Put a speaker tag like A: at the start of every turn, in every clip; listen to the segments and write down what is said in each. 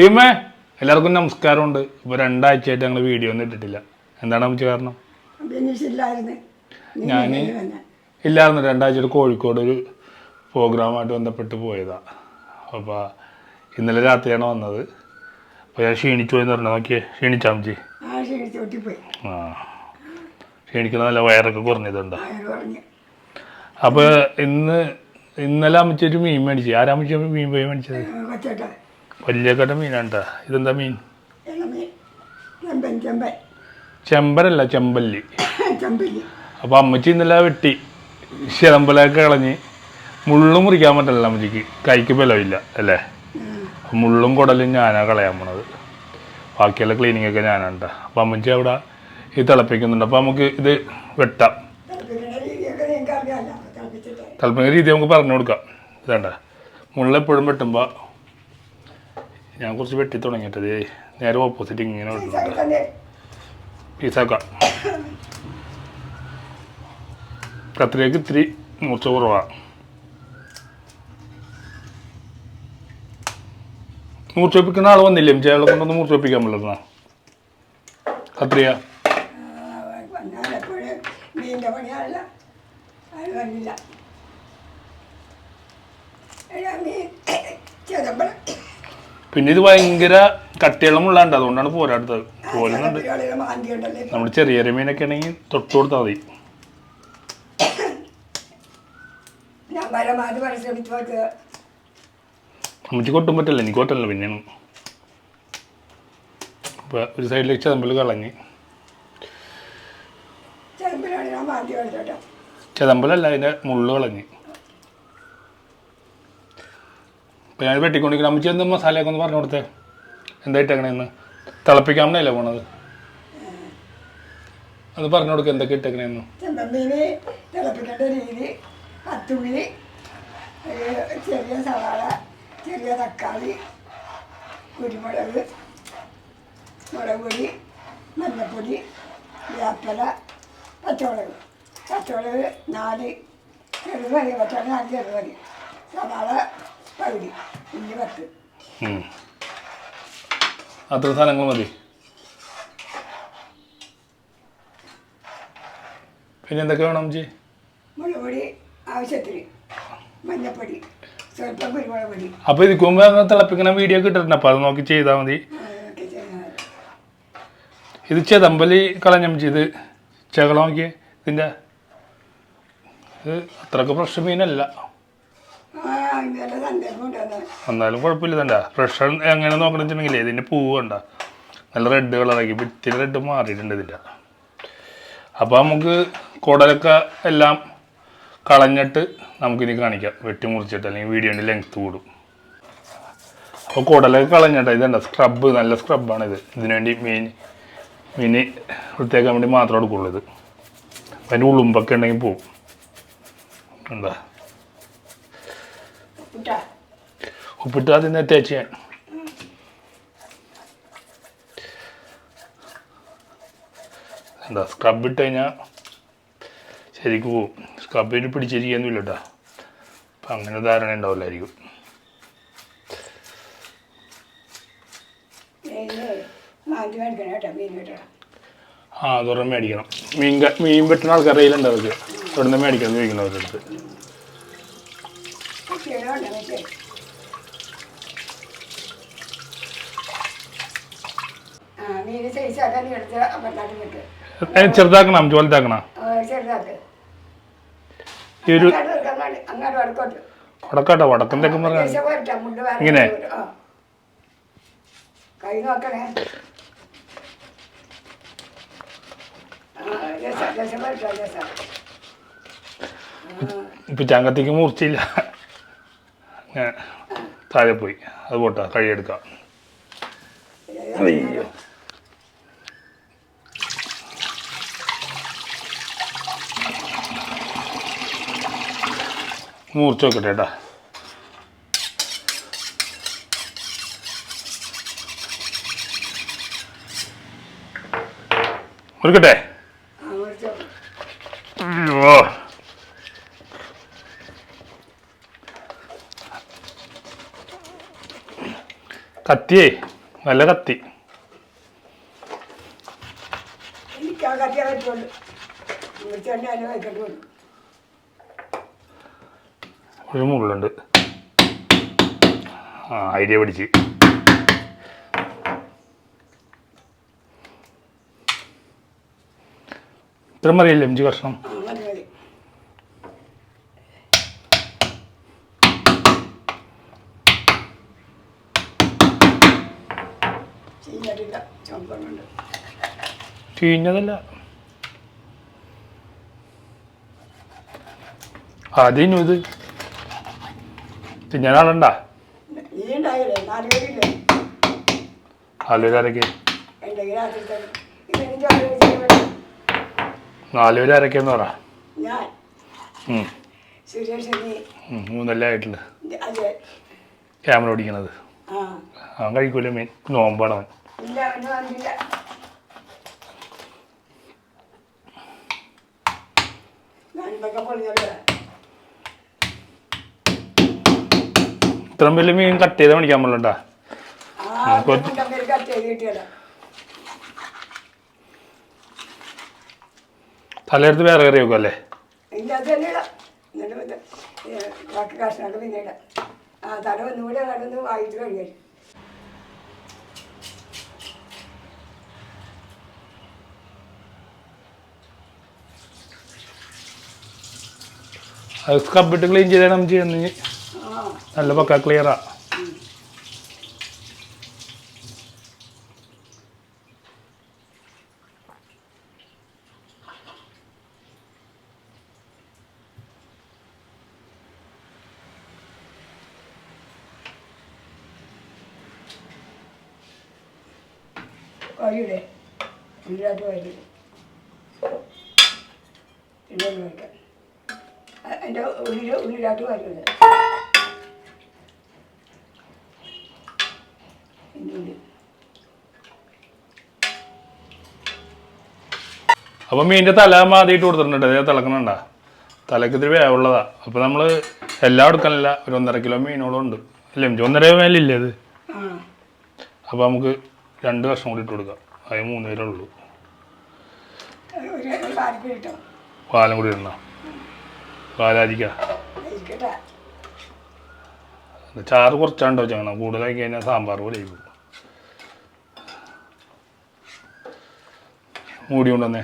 A: ടീമേ എല്ലാവർക്കും നമസ്കാരമുണ്ട്. ഇപ്പോൾ രണ്ടാഴ്ചയായിട്ട് ഞങ്ങൾ വീഡിയോ ഒന്നും ഇട്ടിട്ടില്ല. എന്താണ് നമുക്ക് കാരണം? ഞാൻ ഇല്ലായിരുന്നു. രണ്ടാഴ്ചയായിട്ട് കോഴിക്കോട് ഒരു പ്രോഗ്രാമായിട്ട് ബന്ധപ്പെട്ട് പോയതാ. അപ്പോൾ ഇന്നലെ രാത്രിയാണ് വന്നത്. അപ്പോൾ ഞാൻ ക്ഷീണിച്ചു പോയെന്ന് പറഞ്ഞു നോക്കിയേ ക്ഷീണിച്ചാ അമ്മച്ചി?
B: ആ
A: ക്ഷീണിക്കുന്ന നല്ല വയറൊക്കെ കുറഞ്ഞതുണ്ടോ അപ്പോൾ ഇന്ന് ഇന്നലെ അമ്മച്ചൊരു മീൻ മേടിച്ചു ആരാ അമ്മച്ചി മീൻ പോയി മേടിച്ചത്?
B: കൊച്ചേട്ട.
A: വലിയ കട മീനാണ്ടാ? ഇതെന്താ മീൻ?
B: ഇളമീൻ ചെമ്പൻ ചെമ്പൻ.
A: ചെമ്പരല്ല ചെമ്പല്ലി.
B: ചെമ്പല്ലി.
A: അപ്പോൾ അമ്മച്ചി ഇന്നലെ വെട്ടി. ശരമ്പലൊക്കെ കളഞ്ഞ് മുള്ളും മുറിക്കാൻ പറ്റില്ല അമ്മച്ചിക്ക്. കൈക്ക് ബലമില്ല അല്ലേ? അപ്പൊ മുള്ളും കുടലും ഞാനാ കളയാൻ പോണത്. ബാക്കിയുള്ള ക്ലീനിങ് ഒക്കെ ഞാനാണ്ട. അപ്പോൾ അമ്മച്ചി അവിടെ ഇത് തിളപ്പിക്കുന്നുണ്ട്. അപ്പോൾ നമുക്ക് ഇത് വെട്ടാം.
B: തിളപ്പിക്കുന്ന
A: രീതി നമുക്ക് പറഞ്ഞു കൊടുക്കാം. ഇതേണ്ട. മുള്ളെപ്പോഴും വെട്ടുമ്പോൾ ഞാൻ കുറച്ച് വെട്ടി തുടങ്ങിയിട്ടത്. നേരെ ഓപ്പോസിറ്റ് ഇങ്ങനെ
B: തന്നെ
A: പീസാക്കാം കത്രികക്ക് ഇത്തിരി മൂർച്ച കുറവാണ് മൂർച്ച വെപ്പിക്കുന്ന ആൾ വന്നില്ലേ? ചേളെ കൊണ്ടൊന്ന് മൂർച്ച വെപ്പിക്കാൻ പറ്റുന്ന കത്രിയ
B: വന്നാൽ
A: പിന്നെ ഇത് ഭയങ്കര കട്ടിയളമുള്ളതാണ്ട് അതുകൊണ്ടാണ് പോരുന്നുണ്ട്.
B: മാന്തി ഉണ്ടല്ലേ
A: നമ്മൾ ചെറിയ മീനൊക്കെ ആണെങ്കിൽ തൊട്ട് കൊടുത്താൽ മതി. അമ്മച്ചി കൊട്ടും പറ്റില്ല എനിക്ക് കൊട്ടല്ല പിന്നെയാണ് അപ്പൊ ഒരു സൈഡിലേക്ക് ചതമ്പിൽ കളഞ്ഞ്. ചതമ്പലല്ല അതിന്റെ മുള്ള് കളഞ്ഞ്. അപ്പോൾ ഞാൻ വെട്ടിക്കൊണ്ടിരിക്കണം അമ്മച്ചി എന്താ മസാലയൊക്കെ ഒന്ന് പറഞ്ഞു കൊടുത്തേ. എന്തായിട്ടേക്കണേന്ന് തിളപ്പിക്കാമെന്നല്ലേ പോണത്? അത് പറഞ്ഞു കൊടുക്കുക എന്തൊക്കെ ഇട്ടേക്കണേന്ന്
B: ചെമ്പമ്മീന് തിളപ്പിക്കേണ്ട രീതി കത്തുള്ളി ചെറിയ സവാള ചെറിയ തക്കാളി കുരുമുളക് മുളക് പൊടി മഞ്ഞൾപ്പൊടി വേപ്പല പച്ചമുളക്. പച്ചമുളക് നാല് ചെറുത് മതി പച്ചമുളക് നാല് ചെറുത് സവാള പകുതി പത്ത്.
A: അത്ര സാധനങ്ങൾ മതി. പിന്നെ എന്തൊക്കെ വേണം ജി
B: മുളപൊടി പൊടി ആവശ്യത്തിന് മഞ്ഞപ്പൊടി സ്വല്പം കുരുമുളക് പൊടി.
A: അപ്പോൾ ഇതിക്ക് മുമ്പ് അങ്ങ് തിളപ്പിക്കുന്ന വീഡിയോ കിട്ടിട്ടുണ്ട് അപ്പോൾ അത് നോക്കി ചെയ്താ മതി. ഇത് ചെതമ്പലി കളഞ്ഞം ഇത് ചകള നോക്കിയേ. ഇതിന്റെ ഇത് അത്രയ്ക്ക് ഫ്രഷ് മീനല്ല
B: ആ ഇന്നലെ സന്ദേശം കൊണ്ടുവന്നത്
A: എന്നാലും കുഴപ്പമില്ല തണ്ട ഫ്രഷ് എങ്ങനെ നോക്കണം വെച്ചിട്ടുണ്ടെങ്കിൽ ഇതിന്റെ പൂവ് കണ്ട നല്ല റെഡ് കളറാക്കി ഇത്തിരി റെഡ് മാറിയിട്ടുണ്ട് ഇതിന്റെ. അപ്പോൾ നമുക്ക് കുടലൊക്കെ എല്ലാം കളഞ്ഞിട്ട് നമുക്കിനി കാണിക്കാം. വെട്ടി മുറിച്ചിട്ട് അല്ലെങ്കിൽ വീഡിയോന്റെ ലെങ്ത്ത് കൂടും. അപ്പോൾ കുടലൊക്കെ കളഞ്ഞിട്ട് ഇതുണ്ട്. സ്ക്രബ് നല്ല സ്ക്രബാണ് ഇത്. ഇതിനുവേണ്ടി മീൻ മീന് വൃത്തിയാക്കാൻ വേണ്ടി മാത്രം എടുക്കുള്ളൂ ഇത്. അതിന്റെ ഉളുമ്പൊക്കെ ഉണ്ടെങ്കിൽ പോവും. എന്താ ഉപ്പിട്ട് അതിനെ തേച്ച് ഞാൻ എന്താ സ്ക്രബ് ഇട്ട് കഴിഞ്ഞാൽ ശരിക്കും പോവും. സ്ക്രബിന് പിടിച്ചിരിക്കുകയൊന്നുമില്ല കേട്ടോ. അപ്പം അങ്ങനെ ധാരണ ഉണ്ടാവില്ലായിരിക്കും. ആ അതുറം മേടിക്കണം. മീൻ മീൻ വെട്ടുന്ന ആൾക്കറിയിലുണ്ട് അവർക്ക്. തുടർന്ന് മേടിക്കണം ചോദിക്കുന്നവരുടെ അടുത്ത്.
B: ക്ഷീണമുണ്ട് എനിക്ക് ആ മീൻ സൈസാക്കാൻ എടുത്ത് അപ്പത്താട്ട് കിട്ടും
A: ചെറുതാക്കണം ജോലിതാക്കണം
B: ചെറുതാക്ക്
A: ഈ ഒരു
B: അങ്ങോട്ട് വടക്കോട്ട്
A: വടക്കാട്ടോ ഇങ്ങനെ?
B: ഇപ്പൊ കൈ നോക്കണേ. രസം
A: ചങ്കത്തേക്ക് മൂർച്ചയില്ല. ഞാൻ താഴെ പോയി. അത് പോട്ടെ കഴിയെടുക്കാം അയ്യോ. മൂർച്ച വെക്കട്ടെ കേട്ടാ മുറിക്കട്ടെ അയ്യോ കത്തിയേ നല്ല കത്തി. ഒരു മുള്ളുണ്ട്. ആ ഐഡിയ പിടിച്ച്. ഇത്ര എം ജി കഷ്ണം
B: ആ മതി മതി ചെയ്തിട്ടില്ല ചുമപ്പുണ്ട്
A: ചീഞ്ഞതല്ല ആദ്യം ഇത് തിന്നാൻ ആളുണ്ടാ
B: നീ ഉണ്ടായില്ലേ നാല് പേരില്ലേ
A: നാലുപേര്
B: ഉണ്ടെങ്കിൽ അതിനു ഇത്. ഇവനും ചോറ് വെച്ചിട്ട്
A: നാലുപേര് ആരൊക്കെയെന്ന് പറ. മൂന്നല്ലേ ആയിട്ടില്ല ക്യാമറ ഓടിക്കണത്.
B: ആ.
A: അവൻ കഴിക്കൂല മെയിൻ നോമ്പാണ് അവൻ.
B: ഇല്ല അവന് വന്നില്ല. ഞാനിതൊക്കെ
A: ഇത്രയും വലിയ മീൻ കട്ട് ചെയ്താൽ മേടിക്കാൻ
B: ചെയ്ത് കിട്ടിയതാ.
A: തലയെടുത്ത് വേറെ കറിയൊക്കെ വെക്കും അല്ലേ?
B: ഇല്ല അത് തന്നെ ഇടാം. എന്നിട്ട് ബാക്കി കഷ്ണമൊക്കെ പിന്നീട് ആ തല ഒന്നുകൂടെ വായിച്ചു കഴിയും
A: അത് സ്ക്രബിട്ട് ക്ലീൻ ചെയ്താൽ നമ്മൾ ചെയ്യുന്ന നല്ല പക്ക ക്ലിയറാ
B: വഴിയുടെ ഉള്ളിലാട്ട് വഴി പിന്നെ ഒന്ന് വയ്ക്കാം എന്റെ ഉള്ളിൽ ഉള്ളിലാട്ട് വരുന്നത് അപ്പം
A: മീന്റെ മീനിന്റെ തല മാതിയിട്ട് കൊടുത്തിട്ടുണ്ട്. അതേ തിളക്കണണ്ട? തലക്ക് ഇത്തിരി വേവുള്ളതാ. അപ്പോൾ നമ്മൾ എല്ലാം എടുക്കാനില്ല. ഒരു ഒന്നര കിലോ മീനോളം ഉണ്ട്. അഞ്ച് ഒന്നര മേലില്ലേ അത്? അപ്പോൾ നമുക്ക് രണ്ട് വർഷം കൂടി ഇട്ട് കൊടുക്കാം. അതിന് മൂന്ന് പേരേ ഉള്ളൂ.
B: ഒരു ഒരു പാരിപ്പ് കിട്ടും
A: പാലും കൂടി ഇടണം.
B: ഇരിക്കട്ടെ
A: ചാറ് കുറച്ചാണ്ടോ ചെയ്യണം കൂടുതലായി കഴിഞ്ഞാൽ സാമ്പാർ പോലെ മൂടി കൊണ്ടുവന്നേ.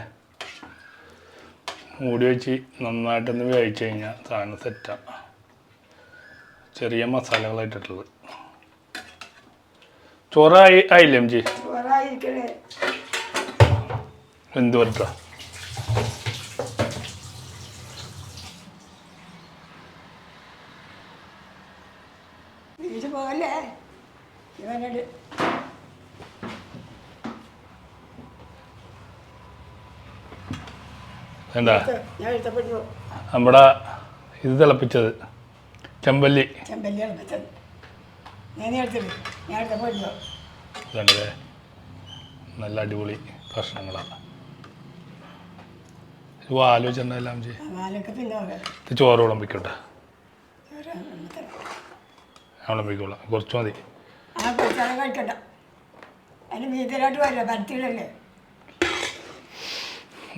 A: മൂടി വെച്ച് നന്നായിട്ടൊന്ന് വേവിച്ച് കഴിഞ്ഞാൽ സാധനം സെറ്റാണ് ചെറിയ മസാലകളായിട്ടുള്ളത് ചോറായി ആയില്ലേ എം ജി? എന്ത് വരുത്താ
B: തിരിച്ചു പോകല്ലേ ഇവനോട്.
A: എന്താ?
B: ഞാൻ
A: നമ്മുടെ ഇത് തിളപ്പിച്ചത്. ചെമ്പല്ലി.
B: വെച്ചത്. ഞാൻ എടുത്തിട്ട് ഞാൻ
A: നല്ല അടിപൊളി കഷ്ണങ്ങളാണ് ഇത് ആലോചിച്ചിട്ടുണ്ടെല്ലാം ചെയ്യും ചോറ് വിളമ്പിക്കട്ടെ. ഞാൻ വിളമ്പിക്കോളാം കുറച്ച് മതി.
B: ആ കുറച്ചാളെ കഴിക്കണ്ട. അതിന് മീതരായിട്ട് വരില്ല പരത്തിയിടല്ലേ?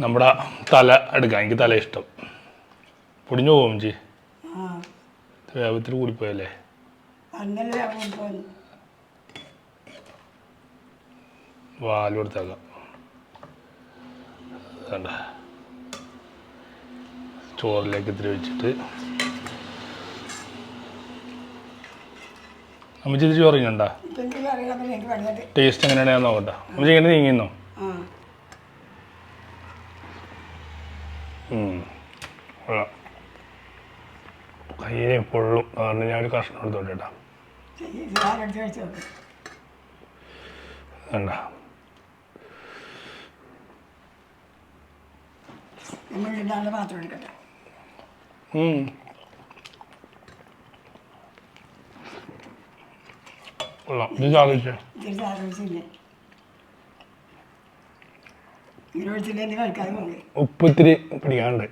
A: നമ്മുടെ തല എടുക്കാം. എനിക്ക് തല ഇഷ്ടം. പൊടിഞ്ഞു പോകും
B: ആ.
A: വേഗത്തിൽ കൂടിപ്പോയല്ലേ?
B: അന്നല്ലേ പോന്നു
A: വാൽ കൊടുത്തേക്കാം. ചോറിലേക്ക് ഇത്തിരി വെച്ചിട്ട് അമ്മച്ചി ഇത് ചോറ്
B: പണിയുണ്ട്
A: ടേസ്റ്റ് എങ്ങനെയാണെന്ന് നോക്കട്ടെ. അമ്മച്ചി ഇങ്ങനെ നീങ്ങുന്നു. കയ്യിലെ പൊള്ളും. അതുകൊണ്ട് ഞാൻ ഒരു കഷ്ണം എടുത്തോട്ടെ കേട്ടോ വേണ്ട.
B: നമ്മൾ മാത്രം എടുക്കട്ടെ
A: ഉം. കൊള്ളാം ഇത് സാധിച്ചേ
B: ഇത്തിരി സാധനം ഒഴിച്ചില്ലേ ഇങ്ങനെ ഒഴിച്ചില്ലേ എന്ത് കഴിക്കാതെ പോകേ
A: ഉപ്പ് ഇത്തിരി പിടിക്കാനുണ്ട്.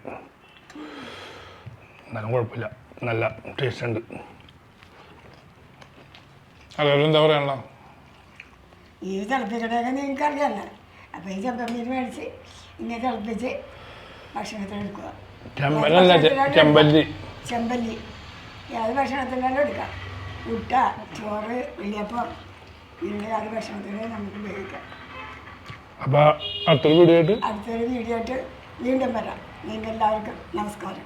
A: എന്നാലും കുഴപ്പമില്ല. നല്ല ടേസ്റ്റ് ഉണ്ട്. അതെല്ലാം എന്താ പറയാനുള്ള?
B: ഈ തിളപ്പിക്കണയൊക്കെ നിങ്ങൾക്ക് അറിയാമല്ലോ അപ്പോൾ ഈ ചെമ്പമ്മീൻ മേടിച്ച് ഇങ്ങനെ തിളപ്പിച്ച്
A: ഭക്ഷണത്തിനെടുക്കുക ചെമ്പല്ലി.
B: ചെമ്പല്ലി. അത് ഭക്ഷണത്തിനെല്ലാം എടുക്കാം മുട്ട ചോറ് ഇടിയപ്പം ഇങ്ങനെ അത് ഭക്ഷണത്തിന് നമുക്ക് ഉപയോഗിക്കാം.
A: അപ്പോൾ അടുത്തൊരു വീഡിയോ ആയിട്ട്
B: അടുത്തൊരു വീഡിയോ ആയിട്ട് വീണ്ടും വരാം. നിങ്ങൾക്ക് എല്ലാവർക്കും നമസ്കാരം.